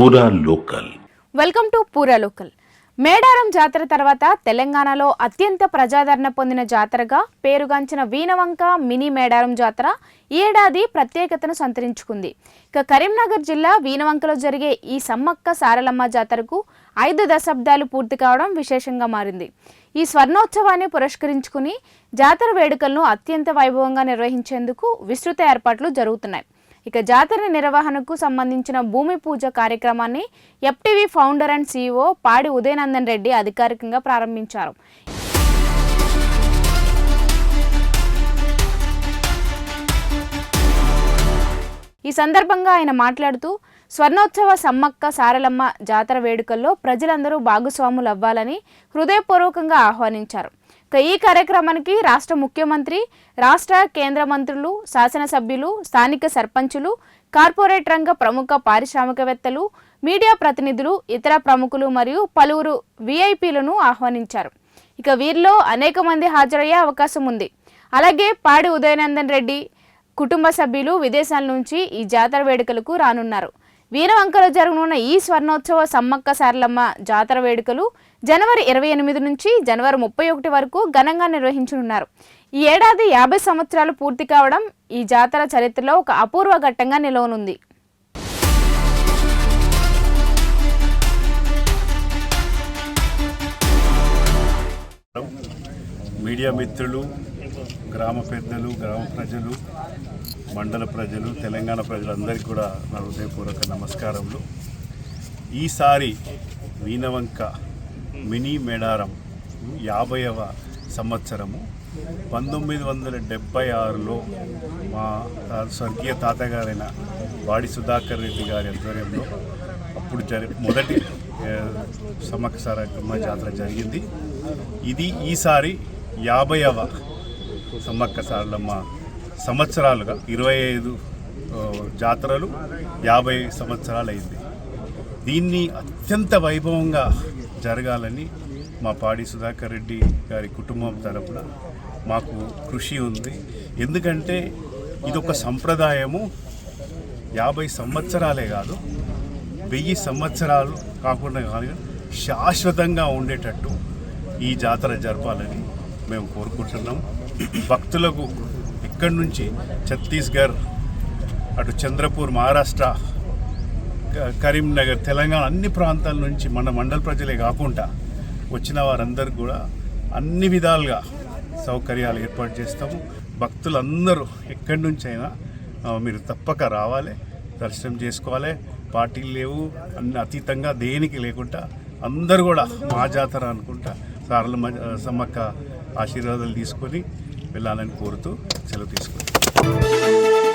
పూరా local welcome to పూరా local Medaram Jatara తర్వాత తెలంగాణలో అత్యంత ప్రజాదరణ పొందిన జాతరగా పేరుగాంచిన వీణవంక మినీ మేడారం జాతర ఈ ఏడాది ప్రత్యేకతను సంతరించుకుంది. ఇక కరీంనగర్ జిల్లా వీణవంకలో జరిగే ఈ సమ్మక్క సారలమ్మ జాతరకు ఐదు దశాబ్దాలు పూర్తి కావడం విశేషంగా మారింది. ఈ స్వర్ణోత్సవాన్ని పురస్కరించుకుని జాతర వేడుకలను అత్యంత వైభవంగా నిర్వహించేందుకు విస్తృత ఏర్పాట్లు జరుగుతున్నాయి. ఇక జాతర నిర్వహణకు సంబంధించిన భూమి పూజ కార్యక్రమాన్ని ఎఫ్టీవీ ఫౌండర్ అండ్ సీఈఓ పాడి ఉదయనందన్ రెడ్డి అధికారికంగా ప్రారంభించారు. ఈ సందర్భంగా ఆయన మాట్లాడుతూ స్వర్ణోత్సవ సమ్మక్క సారలమ్మ జాతర వేడుకల్లో ప్రజలందరూ భాగస్వాములు అవ్వాలని హృదయపూర్వకంగా ఆహ్వానించారు. ఈ కార్యక్రమానికి రాష్ట్ర ముఖ్యమంత్రి రాష్ట్ర కేంద్ర మంత్రులు శాసనసభ్యులు స్థానిక సర్పంచులు కార్పొరేట్ రంగ ప్రముఖ పారిశ్రామికవేత్తలు మీడియా ప్రతినిధులు ఇతర ప్రముఖులు మరియు పలువురు విఐపీలను ఆహ్వానించారు. ఇక వీరిలో అనేక మంది హాజరయ్యే అవకాశం ఉంది. అలాగే పాడి ఉదయనందన్ రెడ్డి కుటుంబ సభ్యులు విదేశాల నుంచి ఈ జాతర వేడుకలకు రానున్నారు. వీరవంకలో జరగనున్న ఈ స్వర్ణోత్సవ సమ్మక్క సారలమ్మ జాతర వేడుకలు జనవరి ఇరవై ఎనిమిది నుంచి జనవరి ముప్పై ఒకటి వరకు ఘనంగా నిర్వహించనున్నారు. ఈ ఏడాది యాభై సంవత్సరాలు పూర్తి కావడం ఈ జాతర చరిత్రలో ఒక అపూర్వ ఘట్టంగా నిలవనుంది. మీడియా మిత్రులు గ్రామ పెద్దలు గ్రామ ప్రజలు మండల ప్రజలు తెలంగాణ ప్రజలందరికీ కూడా నా హృదయపూర్వక నమస్కారములు. ఈసారి వీణవంక మినీ మేడారం యాభైవ సంవత్సరము. పంతొమ్మిది వందల డెబ్భై ఆరులో మా స్వర్గీయ తాతగారైన వాడి సుధాకర్ రెడ్డి గారి ఆధ్వర్యంలో అప్పుడు జరి మొదటి సమక్ష జాతర జరిగింది. ఇది ఈసారి యాభైవ సమ్మక్క సారలమ్మ సంవత్సరాలుగా ఇరవై ఐదు జాతరలు యాభై సంవత్సరాలు అయింది దీన్ని అత్యంత వైభవంగా జరగాలని మా పాడి సుధాకర్ రెడ్డి గారి కుటుంబం తరపున మాకు కృషి ఉంది. ఎందుకంటే ఇది ఒక సంప్రదాయము. యాభై సంవత్సరాలే కాదు వెయ్యి సంవత్సరాలు కాకుండా కానీ శాశ్వతంగా ఉండేటట్టు ఈ జాతర జరపాలని మేము కోరుకుంటున్నాం. భక్తులకు ఇక్కడి నుంచి ఛత్తీస్గఢ్ అటు చంద్రపూర్ మహారాష్ట్ర కరీంనగర్ తెలంగాణ అన్ని ప్రాంతాల నుంచి మన మండల ప్రజలే కాకుండా వచ్చిన వారందరూ కూడా అన్ని విధాలుగా సౌకర్యాలు ఏర్పాటు చేస్తాము. భక్తులందరూ ఎక్కడి నుంచి అయినా మీరు తప్పక రావాలి దర్శనం చేసుకోవాలి. పార్టీలు లేవు అన్ని అతీతంగా దేనికి లేకుండా అందరూ కూడా మా జాతర అనుకుంటా సార్ల సమ్మక్క ఆశీర్వాదాలు తీసుకొని వెళ్ళాలని కోరుతూ సెలవు తీసుకుంటాను